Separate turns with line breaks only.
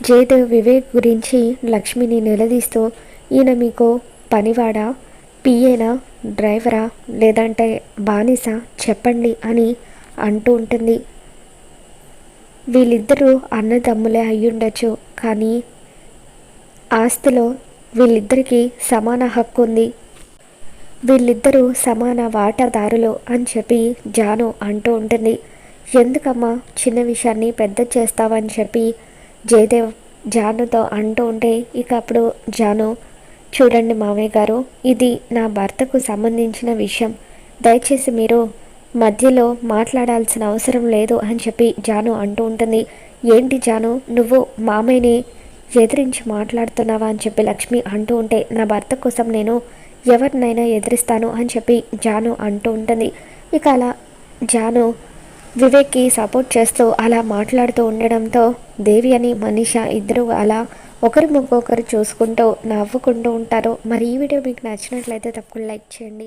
జయదేవ్ వివేక్ గురించి లక్ష్మిని నిలదీస్తూ ఈయన మీకు పనివాడా పిఏనా డ్రైవరా లేదంటే బానిస చెప్పండి అని అంటూ ఉంటుంది. వీళ్ళిద్దరూ అన్నదమ్ములే అయ్యుండొచ్చు కానీ ఆస్తిలో వీళ్ళిద్దరికీ సమాన హక్కు ఉంది. వీళ్ళిద్దరూ సమాన వాటాదారులు అని చెప్పి జాను అంటూ ఉంటుంది. ఎందుకమ్మా చిన్న విషయాన్ని పెద్ద చేస్తావని చెప్పి జయదేవ్ జానుతో అంటూ ఉంటే ఇక అప్పుడు జాను చూడండి మామయ్య గారు ఇది నా భర్తకు సంబంధించిన విషయం. దయచేసి మీరు మధ్యలో మాట్లాడాల్సిన అవసరం లేదు అని చెప్పి జాను అంటూ ఉంటుంది. ఏంటి జాను నువ్వు మామయ్యని ఎదిరించి మాట్లాడుతున్నావా? అని చెప్పి లక్ష్మి అంటూ ఉంటే నా భర్త కోసం నేను ఎవరినైనా ఎదిరిస్తాను అని చెప్పి జాను అంటూ ఉంటుంది. ఇక అలా జాను వివేక్కి సపోర్ట్ చేస్తూ అలా మాట్లాడుతూ ఉండడంతో దేవి అని మనీష ఇద్దరు అలా ఒకరి ముగ్గొకరు చూసుకుంటూ నవ్వుకుంటూ ఉంటారు. మరి ఈ వీడియో మీకు నచ్చినట్లయితే తప్పకుండా లైక్ చేయండి.